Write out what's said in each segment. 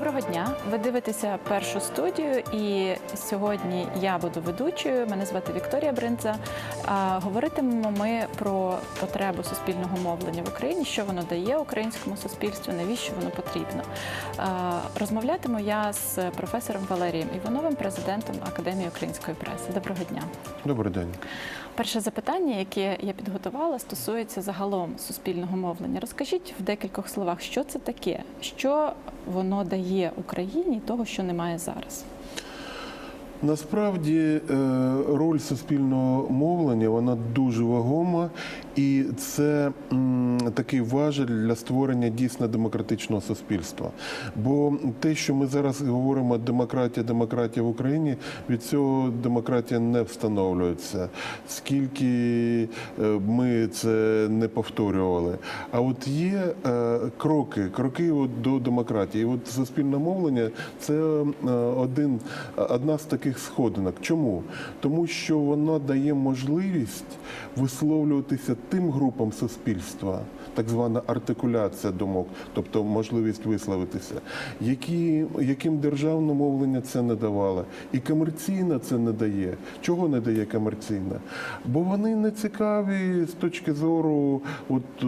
Доброго дня. Ви дивитеся першу студію, і сьогодні я буду ведучою. Мене звати Вікторія Бринза. Говоритимемо ми про потребу суспільного мовлення в Україні, що воно дає українському суспільству, навіщо воно потрібно. Розмовлятиму я з професором Валерієм Івановим, президентом Академії української преси. Доброго дня. Добрий день. Перше запитання, яке я підготувала, стосується загалом суспільного мовлення. Розкажіть в декількох словах, що це таке, що воно дає Україні того, що немає зараз. Насправді е, роль суспільного мовлення вона дуже вагома, і це такий важель для створення дійсно демократичного суспільства. Бо те, що ми зараз говоримо демократія, демократія в Україні, від цього демократія не встановлюється. Скільки е, ми це не повторювали. А от є е, кроки, кроки до демократії. І от суспільне мовлення це один, одна з таких сходинок. Чому? Тому що вона дає можливість висловлюватися тим групам суспільства, так звана артикуляція думок, тобто можливість висловитися, які, яким державне мовлення це не давало. І комерційне це не дає. Чого не дає комерційне? Бо вони не цікаві з точки зору от, е,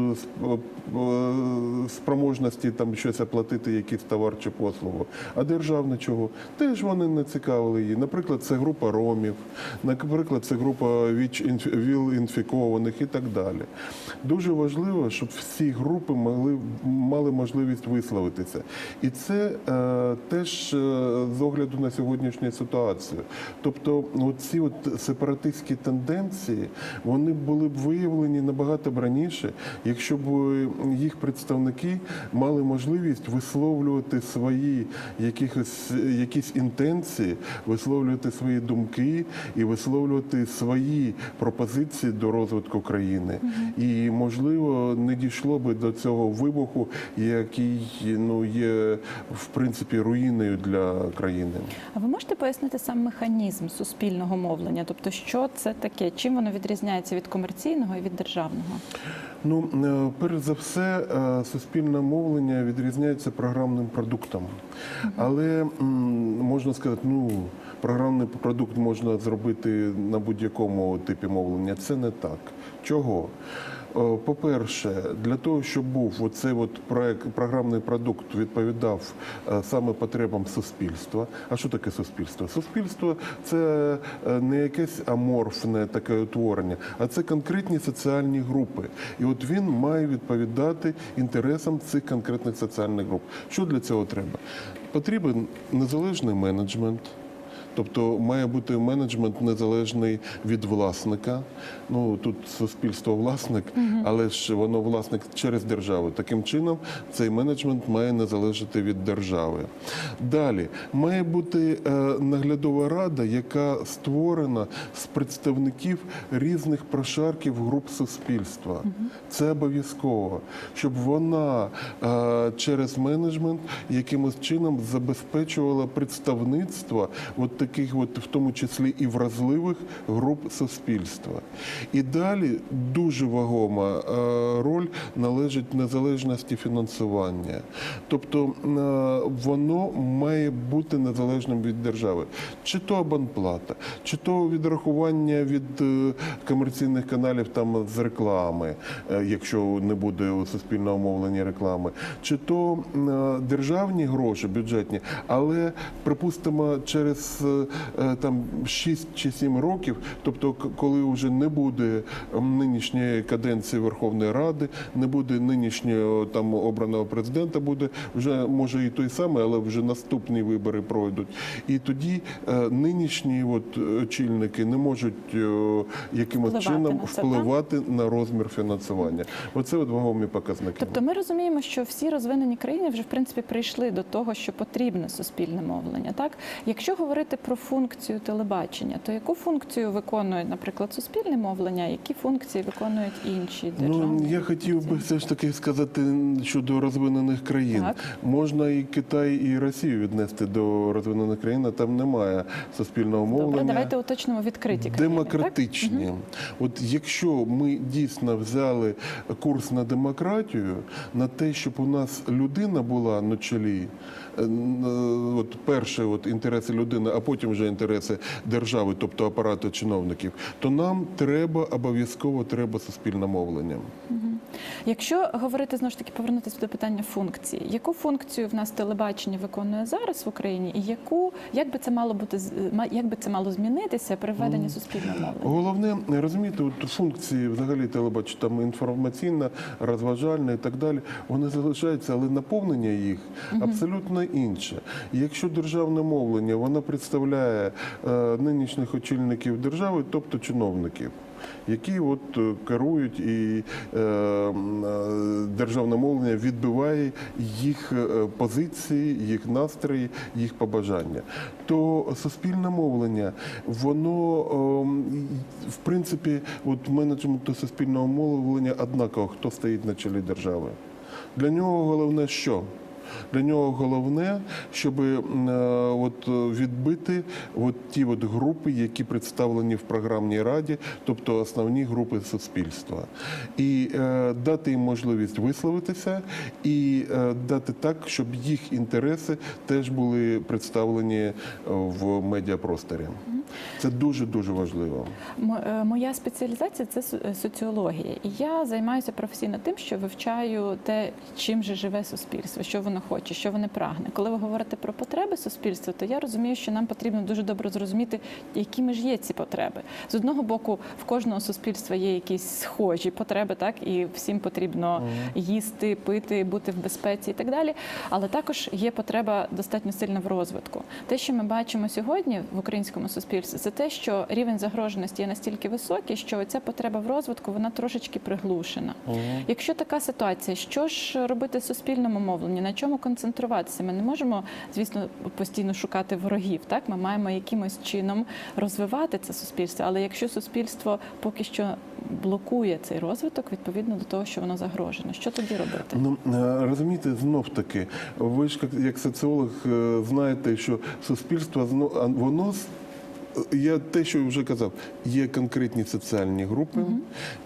е, спроможності там щось оплатити, якийсь товар чи послугу. А державне чого? Теж вони не цікавили її. Наприклад, це група ромів, наприклад, це група ВІЛ-інфікованих і так далі. Дуже важливо, щоб всі групи могли, мали можливість висловитися. І це е, теж е, з огляду на сьогоднішню ситуацію. Тобто, ці сепаратистські тенденції вони були б виявлені набагато раніше, якщо б їх представники мали можливість висловлювати свої якихось якісь інтенції, висловлювати свої думки і висловлювати свої пропозиції до розвитку країни. І можливо не дійшло би до цього вибуху, який ну є в принципі руїною для країни. А ви можете пояснити сам механізм суспільного мовлення? Тобто, що це таке? Чим воно відрізняється від комерційного і від державного? Ну, е, перш за все, е, суспільне мовлення відрізняється програмним продуктом. Але можна сказати, ну, програмний продукт можна зробити на будь-якому типі мовлення. Це не так. Чого? Е, По-перше, для того, щоб був оцей от проект, програмний продукт відповідав е, саме потребам суспільства. А що таке суспільство? Суспільство це е, не якесь аморфне таке утворення, а це конкретні соціальні групи. І от він має відповідати інтересам цих конкретних соціальних груп. Що для цього треба? Потрібен незалежний менеджмент. Тобто має бути менеджмент незалежний від власника. Ну тут суспільство власник, але ж воно власник через державу. Таким чином цей менеджмент має не залежати від держави. Далі має бути е, наглядова рада, яка створена з представників різних прошарків груп суспільства. Це обов'язково, щоб вона е, через менеджмент якимось чином забезпечувала представництво от таких, от, в тому числі і вразливих груп суспільства. І далі дуже вагома е, роль належить незалежності фінансування. Тобто е, воно має бути незалежним від держави. Чи то абонплата, чи то відрахування від е, комерційних каналів там з реклами, якщо не буде суспільного мовлення реклами, чи то державні гроші бюджетні, але припустимо через там 6 чи 7 років, тобто коли вже не буде нинішньої каденції Верховної Ради, не буде нинішнього там обраного президента, буде вже може і той самий, але вже наступні вибори пройдуть. І тоді е, нинішні от очільники не можуть е, якимось Впливати чином на це, так? впливати на розмір фінансування. Оце от вагомі показники. Тобто, ми розуміємо, що всі розвинені країни вже в принципі прийшли до того, що потрібне суспільне мовлення. Так, якщо говорити про функцію телебачення, то яку функцію виконує, наприклад, суспільне мовлення, які функції виконують інші Ну, я хотів би все ж таки сказати щодо розвинених країн. Так. Можна і Китай, і Росію віднести до розвинених країн, а там немає суспільного мовлення. Добре, давайте уточнимо відкриті країни. так? Демократичні. От якщо ми дійсно взяли курс на демократію, на те, щоб у нас людина була на чолі, е, е, от перше от інтереси людини, а потім вже інтереси держави, тобто апарату чиновників, то нам треба обов'язково треба суспільне мовлення. Якщо говорити знову ж таки повернутися до питання функції, яку функцію в нас телебачення виконує зараз в Україні, і яку як би це мало бути як би це мало змінитися при введенні суспільного мовлення? Головне, розумієте, от функції взагалі телебачення, там інформаційна, розважальна і так далі, вони залишаються, але наповнення їх абсолютно інше. Якщо державне мовлення воно представляє е, нинішніх очільників держави, тобто чиновників. Які от е, керують і е, е, державне мовлення відбиває їх позиції, їх настрої, їх побажання. То суспільне мовлення, воно в принципі, от менеджменту суспільного мовлення однаково, хто стоїть на чолі держави. Для нього головне що? Для нього головне, щоб е, от, відбити от ті от групи, які представлені в програмній раді, тобто основні групи суспільства, і е, дати їм можливість висловитися, і е, дати так, щоб їх інтереси теж були представлені в медіапросторі. Це дуже дуже важливо. Моя спеціалізація це соціологія, і я займаюся професійно тим, що вивчаю те, чим же живе суспільство, що воно хоче, що воно прагне. Коли ви говорите про потреби суспільства, то я розумію, що нам потрібно дуже добре зрозуміти, якими ж є ці потреби. З одного боку, в кожного суспільства є якісь схожі потреби, так і всім потрібно їсти, пити, бути в безпеці і так далі. Але також є потреба достатньо сильна в розвитку. Те, що ми бачимо сьогодні в українському суспільстві, це те, що рівень загроженості є настільки високий, що ця потреба в розвитку вона трошечки приглушена. Якщо така ситуація, що ж робити суспільному мовленню? На чому концентруватися? Ми не можемо, звісно, постійно шукати ворогів. Так, ми маємо якимось чином розвивати це суспільство. Але якщо суспільство поки що блокує цей розвиток, відповідно до того, що воно загрожено, що тоді робити? Ну е, розумієте, знов таки, ви ж як- соціолог е, знаєте, що суспільство воно я те, що вже казав, є конкретні соціальні групи.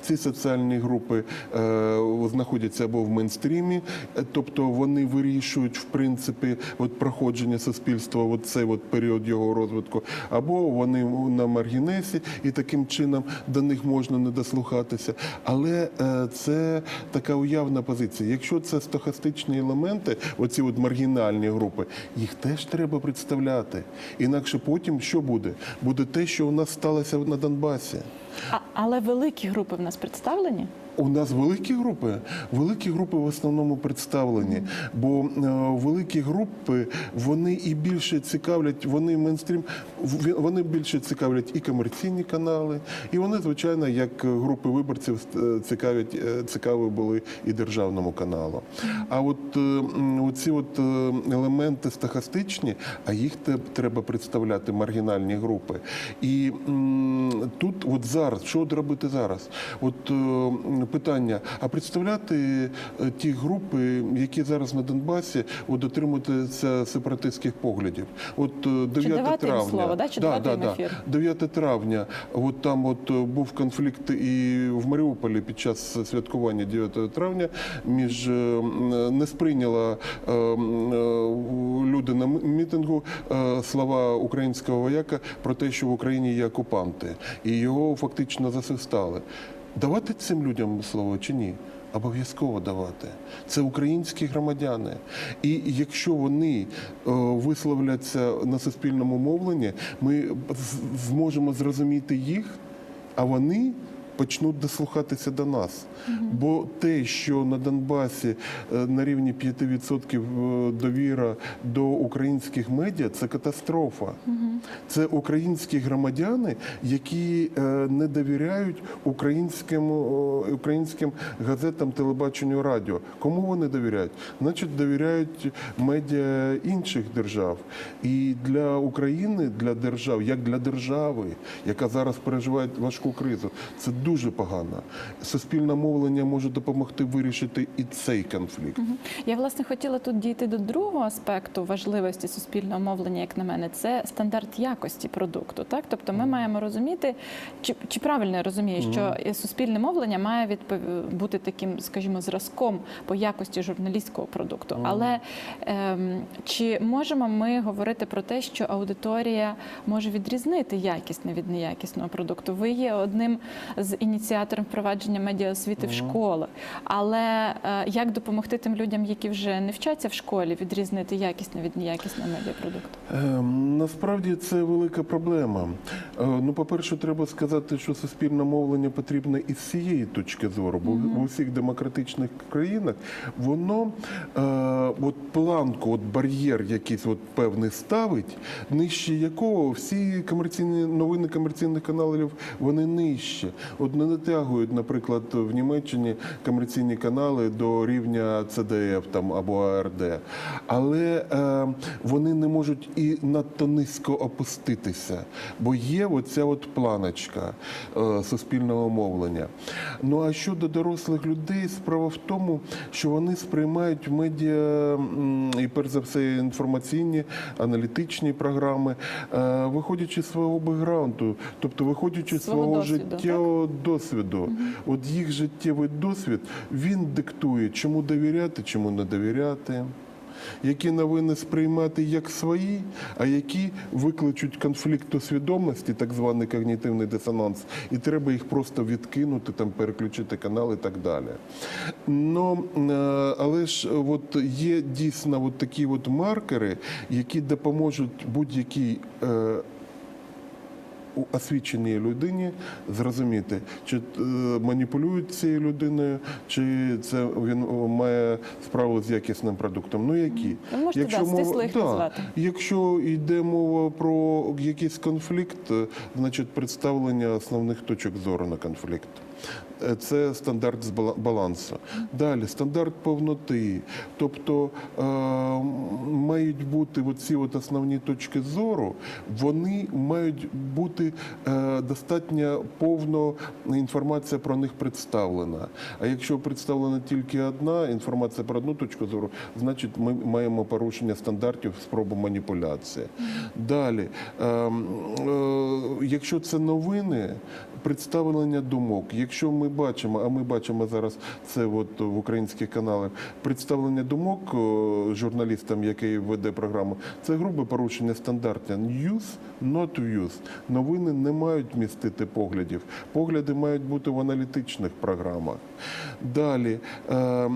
Ці соціальні групи е, знаходяться або в мейнстрімі, е, тобто вони вирішують в принципі от проходження суспільства, от цей от період його розвитку, або вони на маргінесі, і таким чином до них можна не дослухатися. Але е, це така уявна позиція. Якщо це стохастичні елементи, оці от маргінальні групи, їх теж треба представляти. Інакше потім що буде? Буде те, що у нас сталося на Донбасі. А, але великі групи в нас представлені. У нас великі групи, великі групи в основному представлені, бо е, великі групи вони і більше цікавлять, вони мейнстрім, вони більше цікавлять і комерційні канали, і вони, звичайно, як групи виборців е, цікавлять, е, цікаві були і державному каналу. А от оці от елементи стахастичні, а їх треба представляти маргінальні групи. І тут, от зараз, що робити зараз? От питання: а представляти е, ті групи, які зараз на Донбасі от дотримуються сепаратистських поглядів? От е, 9 давати їм травня, слово, да? Чи да, давати да, їм ефір? 9 травня, от там от е, був конфлікт і в Маріуполі під час святкування 9 травня між не сприйняла люди на мітингу слова українського вояка про те, що в Україні є окупанти, і його фактично засвистали. Давати цим людям слово чи ні? Обов'язково давати. Це українські громадяни. І якщо вони е, висловляться на суспільному мовленні, ми зможемо зрозуміти їх, а вони почнуть дослухатися до нас. Бо те, що на Донбасі е, на рівні 5% е, довіра до українських медіа, це катастрофа. Це українські громадяни, які е, не довіряють українським, українським газетам, телебаченню, радіо. Кому вони довіряють? Значить, довіряють медіа інших держав. І для України, для держав, як для держави, яка зараз переживає важку кризу, це дуже погано. Суспільне мовлення може допомогти вирішити і цей конфлікт. Я власне хотіла тут дійти до другого аспекту важливості суспільного мовлення, як на мене, це стандарт якості продукту. Так, тобто ми маємо розуміти, чи, чи правильно я розумію, що суспільне мовлення має відпов- бути таким, скажімо, зразком по якості журналістського продукту. Але ем, чи можемо ми говорити про те, що аудиторія може відрізнити якісне від неякісного продукту? Ви є одним з ініціаторів впровадження медіаосвіти в школах. Але е, як допомогти тим людям, які вже не вчаться в школі, відрізнити якісне від неякісного медіапродукту? Ем, Насправді це велика проблема. Е, Ну, по-перше, треба сказати, що суспільне мовлення потрібне із цієї точки зору, бо в усіх демократичних країнах воно е, от планку, от бар'єр якийсь от певний ставить, нижче якого всі комерційні новини комерційних каналів вони нижче. От не натягують, наприклад, в Німеччині комерційні канали до рівня CDF там або ARD. Але е, вони не можуть і надто низько опуститися, бо є оця от планочка е, суспільного мовлення. Ну а щодо дорослих людей, справа в тому, що вони сприймають медіа і перш за все інформаційні, аналітичні програми, е, виходячи з свого бекграунду, тобто виходячи з Свого свого досвіду, життєвого досвіду. От їх життєвий досвід він диктує, чому довіряти, чому не довіряти. Які новини сприймати як свої, а які викличуть конфлікт усвідомості, так званий когнітивний дисонанс, і треба їх просто відкинути, там переключити канал і так далі. Но, е, але ж от є дійсно от такі от маркери, які допоможуть будь-якій. У освіченій людині зрозуміти, чи е, маніпулюють цією людиною, чи це він має справу з якісним продуктом. Ну які? Ви можете, да, стисло їх назвати. Якщо йде мова про якийсь конфлікт, е, значить представлення основних точок зору на конфлікт. Е, Це стандарт з бала- балансу. Далі стандарт повноти. Тобто е, мають бути оці от основні точки зору, вони мають бути е, достатньо повно інформація про них представлена. А якщо представлена тільки одна інформація про одну точку зору, значить ми маємо порушення стандартів, спробу маніпуляції. Далі, е, е, якщо це новини, представлення думок. Якщо ми бачимо, а ми бачимо зараз це от в українських каналах, представлення думок журналістам, який веде програму, це грубе порушення стандартів. News, not views. Новини не мають містити поглядів. Погляди мають бути в аналітичних програмах. Далі е, е,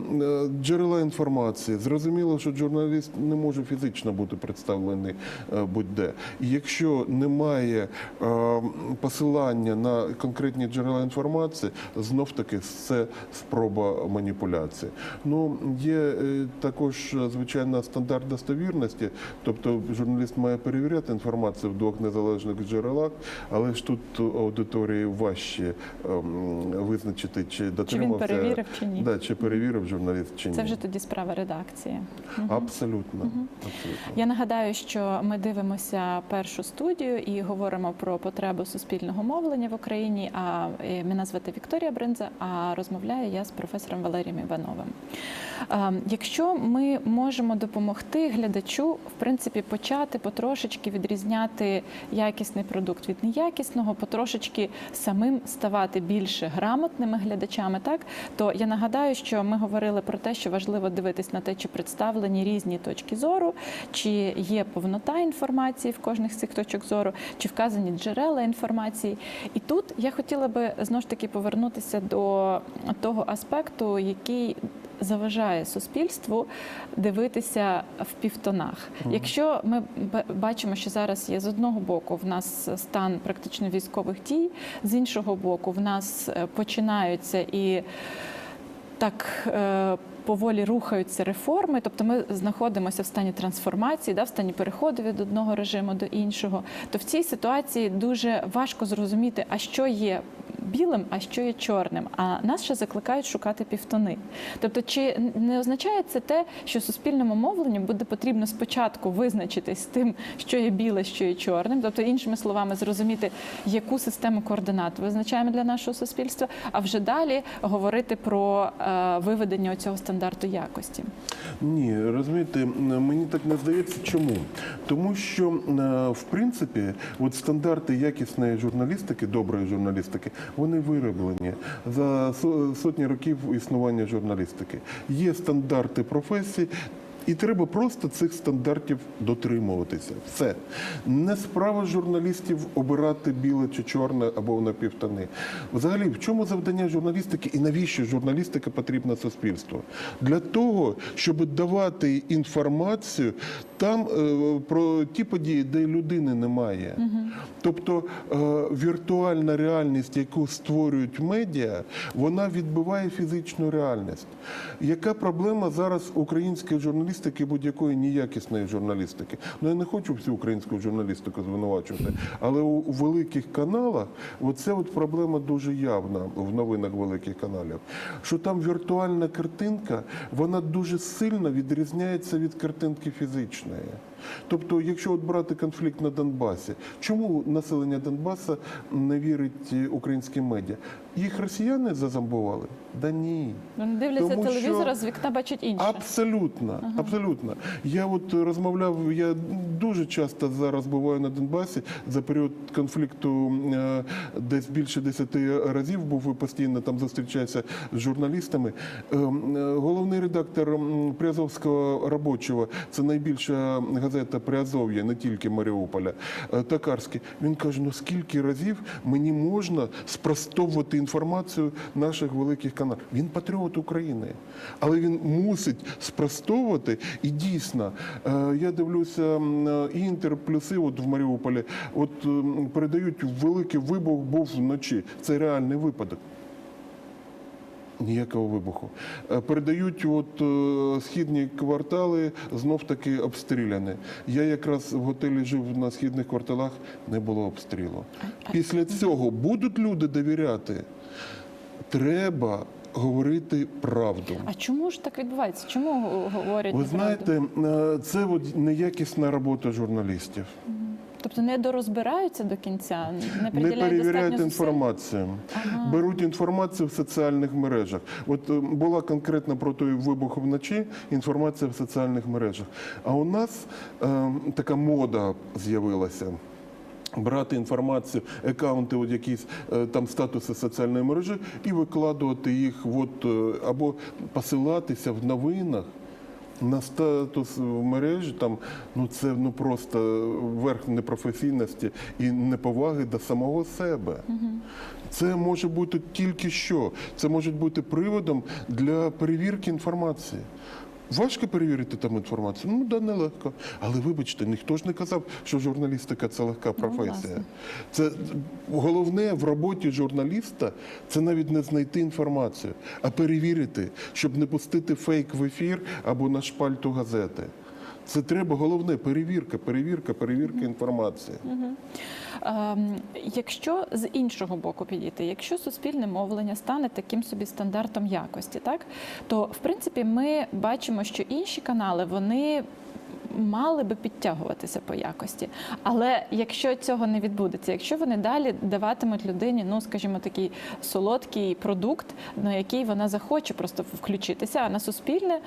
джерела інформації. Зрозуміло, що журналіст не може фізично бути представлений е, будь-де. Якщо немає е, посилання на конкретні джерела інформації, знов таки це спроба маніпуляції. Ну є е, також е, звичайно стандарт достовірності, тобто журналіст має перевіряти інформацію в двох незалежних джерелах, але ж тут аудиторії важче ем, визначити, чи дотримався перевірив, чи ні. Да, чи перевірив журналіст, чи ні. Це вже тоді справа редакції. Абсолютно. Абсолютно. Я нагадаю, що ми дивимося першу студію і говоримо про потребу суспільного мовлення в Україні. А е, мене звати Вікторія Бринза, а розмовляю я з професором Валерієм Івановим. Якщо ми можемо допомогти глядачу, в принципі, почати потрошечки відрізняти якісний продукт від неякісного, потрошечки самим ставати більше грамотними глядачами, так то я нагадаю, що ми говорили про те, що важливо дивитись на те, чи представлені різні точки зору, чи є повнота інформації в кожних з цих точок зору, чи вказані джерела інформації. І тут я хотіла би знову ж таки повернутися до того аспекту, який заважає суспільству дивитися в півтонах. Якщо ми бачимо, що зараз є з одного боку в нас стан практично військових дій, з іншого боку, в нас е, починаються і так е, поволі рухаються реформи, тобто ми знаходимося в стані трансформації, да, в стані переходу від одного режиму до іншого. То в цій ситуації дуже важко зрозуміти, а що є білим, а що є чорним. А нас ще закликають шукати півтони. Тобто, чи не означає це те, що суспільному мовленню буде потрібно спочатку визначитись з тим, що є біле, що є чорним, тобто, іншими словами, зрозуміти, яку систему координат визначаємо для нашого суспільства, а вже далі говорити про е, виведення цього стандарту якості. Ні, розумієте, мені так не здається. Чому? Тому що, е, в принципі, от стандарти якісної журналістики, доброї журналістики, вони вироблені за сотні років існування журналістики. Є стандарти професій. І треба просто цих стандартів дотримуватися. Все. Не справа журналістів обирати біле чи чорне або напівтони. Взагалі, в чому завдання журналістики і навіщо журналістика потрібна суспільству? Для того, щоб давати інформацію там е, про ті події, де людини немає. Тобто е, віртуальна реальність, яку створюють медіа, вона відбиває фізичну реальність. Яка проблема зараз української журналістики, будь-якої ніякісної журналістики? Ну я не хочу всю українську журналістику звинувачувати, але у, великих каналах оце от проблема дуже явна в новинах великих каналів. Що там віртуальна картинка, вона дуже сильно відрізняється від картинки фізичної. Тобто, якщо от брати конфлікт на Донбасі, чому населення Донбаса не вірить е, українським медіа? Їх росіяни зазомбували? Да ні. Вони дивляться Тому що- телевізор, а з вікна бачать інше. Абсолютно, абсолютно. Я от розмовляв, я дуже часто зараз буваю на Донбасі за період конфлікту е, десь більше десяти разів був і постійно там зустрічаюся з журналістами. Е, е, Головний редактор Приазовського робочого, це найбільша газета Приазов'я, не тільки Маріуполя, е, Токарський. Він каже: ну скільки разів мені можна спростовувати інформацію наших великих каналів? Він патріот України, але він мусить спростовувати. І дійсно, е, я дивлюся е, інтер плюси от в Маріуполі. От передають великий вибух був вночі. Це реальний випадок. Ніякого вибуху. Е, Передають, от е, східні квартали знов таки обстріляні. Я якраз в готелі жив на східних кварталах, не було обстрілу. Після цього будуть люди довіряти. Треба говорити правду. А чому ж так відбувається? Чому говорять Ви знаєте, е, це неякісна робота журналістів. Тобто не дорозбираються до кінця, не, Не перевіряють інформацію, беруть інформацію в соціальних мережах. От е, була конкретно про той вибух вночі інформація в соціальних мережах. А у нас е, така мода з'явилася. Брати інформацію, аккаунти, от якісь е, там статуси соціальної мережі, і викладувати їх, от, е, або посилатися в новинах на статус в мережі. Там ну це ну просто верх непрофесійності і неповаги до самого себе. Це може бути тільки що. Це може бути приводом для перевірки інформації. Важко перевірити там інформацію? Ну да, нелегко. Але вибачте, ніхто ж не казав, що журналістика це легка професія. Ну, це головне в роботі журналіста це навіть не знайти інформацію, а перевірити, щоб не пустити фейк в ефір або на шпальту газети. Це треба головне перевірка, перевірка, перевірка інформації. Ем, Якщо з іншого боку підійти, якщо суспільне мовлення стане таким собі стандартом якості, так то в принципі ми бачимо, що інші канали вони. Мали би підтягуватися по якості, але якщо цього не відбудеться, якщо вони далі даватимуть людині, ну скажімо, такий солодкий продукт, на який вона захоче просто включитися, а на суспільне,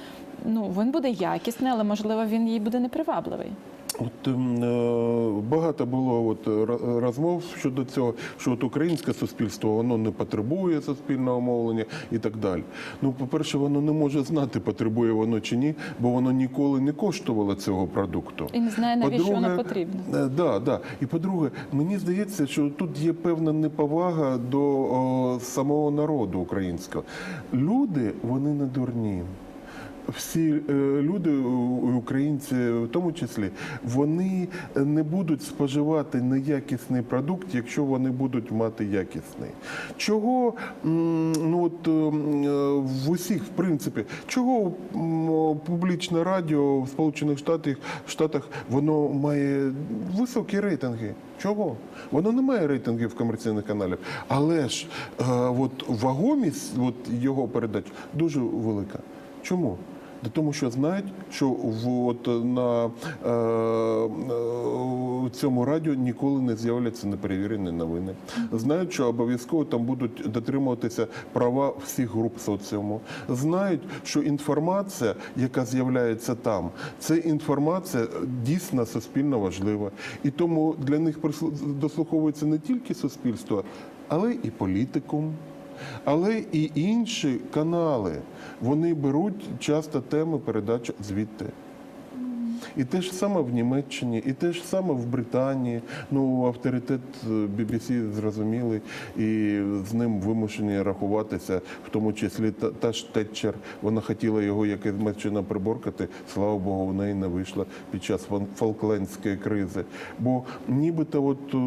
ну він буде якісний, але можливо він їй буде непривабливий. От ем, е, багато було от ро- розмов щодо цього, що от українське суспільство воно не потребує суспільного мовлення і так далі. Ну, по-перше, воно не може знати, потребує воно чи ні, бо воно ніколи не коштувало цього продукту. І не знає, навіщо воно потрібно. Е, Да, да. І по-друге, мені здається, що тут є певна неповага до о, самого народу українського. Люди, вони не дурні. Всі е, люди, українці в тому числі, вони не будуть споживати неякісний продукт, якщо вони будуть мати якісний. Чого ну от е, в усіх, в принципі, чого публічне радіо в Сполучених Штатах, Штатах воно має високі рейтинги? Чого? Воно не має рейтингів комерційних каналів, але ж е, от вагомість от його передач дуже велика. Чому? Тому що знають, що в, от, на е, е, цьому радіо ніколи не з'являться неперевірені новини. Знають, що обов'язково там будуть дотримуватися права всіх груп соціуму. Знають, що інформація, яка з'являється там, це інформація дійсно суспільно важлива. І тому для них дослуховується не тільки суспільство, але і політикум. Але і інші канали вони беруть часто теми передач звідти. І те ж саме в Німеччині, і те ж саме в Британії. Ну, авторитет е, BBC зрозумілий, і з ним вимушені рахуватися, в тому числі та, та ж Тетчер. Вона хотіла його якимось чином приборкати. Слава Богу, в неї не вийшло під час Фолклендської кризи. Бо нібито от е,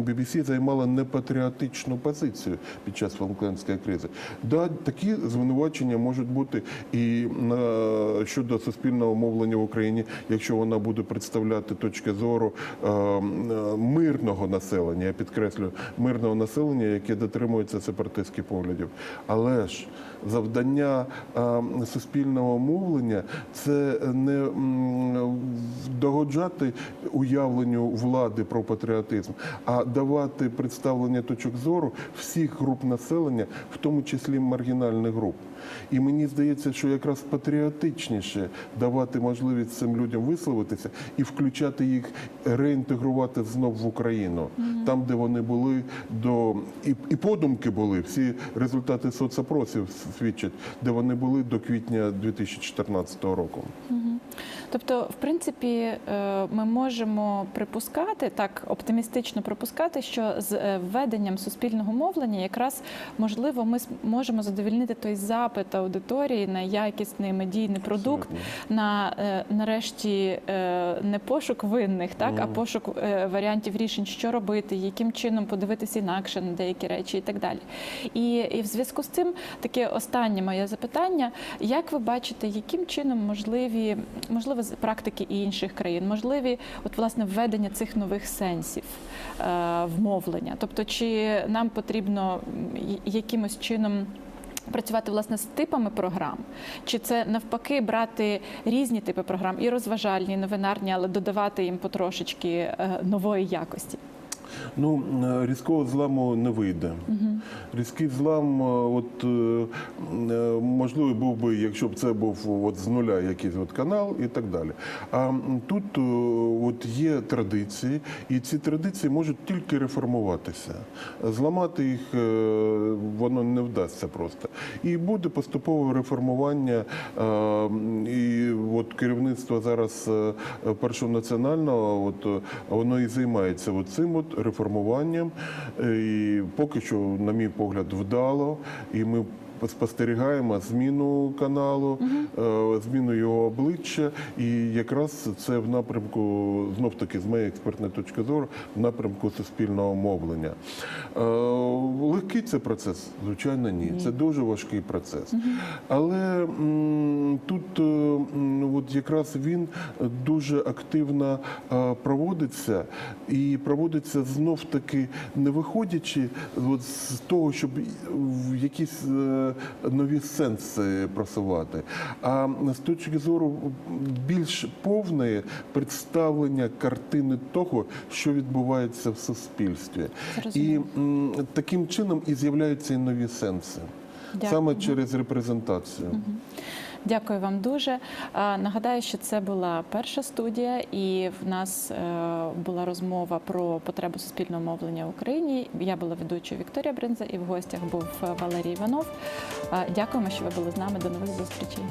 BBC займала непатріотичну позицію під час Фолклендської кризи. Да, такі звинувачення можуть бути і на щодо суспільного мовлення в Україні, якщо вона буде представляти точки зору е, е, мирного населення, я підкреслю мирного населення, яке дотримується сепаратистських поглядів. Але ж завдання суспільного мовлення це не догоджати уявленню влади про патріотизм, а давати представлення точок зору всіх груп населення, в тому числі маргінальних груп. І мені здається, що якраз патріотичніше давати можливість цим людям висловитися і включати їх, реінтегрувати знов в Україну, там, де вони були до і, і подумки були. Всі результати соцопросів свідчать, де вони були до квітня 2014 року. Тобто, в принципі, е, ми можемо припускати так оптимістично припускати, що з е, введенням суспільного мовлення якраз можливо ми можемо задовільнити той запит аудиторії на якісний медійний продукт, на е, нарешті не пошук винних, так а пошук е, варіантів рішень, що робити, яким чином подивитися інакше на деякі речі і так далі. І, і в зв'язку з цим таке останнє моє запитання: як ви бачите, яким чином можливі можливо з практики і інших країн, можливі от власне введення цих нових сенсів е, в? Тобто, чи нам потрібно якимось чином? Працювати власне з типами програм, чи це навпаки брати різні типи програм, і розважальні, і новинарні, але додавати їм потрошечки е, нової якості? Ну, е, різкого зламу не вийде. Різкий злам, е, от е, можливо, був би, якщо б це був от з нуля якийсь от канал і так далі. А тут от є традиції, і ці традиції можуть тільки реформуватися. Зламати їх воно не вдасться просто. І буде поступове реформування. І от керівництво зараз першого національного, от воно і займається от цим от реформуванням. Е, І поки що, на мій погляд, вдало. І ми спостерігаємо зміну каналу, е, зміну його обличчя, і якраз це в напрямку, знов таки, з моєї експертної точки зору, в напрямку суспільного мовлення. Е, Легкий це процес? Звичайно, ні. Це дуже важкий процес. Але тут е, от якраз він дуже активно проводиться і проводиться знов таки не виходячи от з того, щоб в якісь нові сенси просувати, а з точки зору більш повної представлення картини того, що відбувається в суспільстві. І Зрозуміло. таким чином і з'являються і нові сенси. Дякую. Саме через репрезентацію. Дякую вам дуже. Нагадаю, що це була перша студія, і в нас е, була розмова про потребу суспільного мовлення в Україні. Я була ведучою Вікторія Бринза, і в гостях був Валерій Іванов. Дякуємо, що ви були з нами. До нових зустрічей.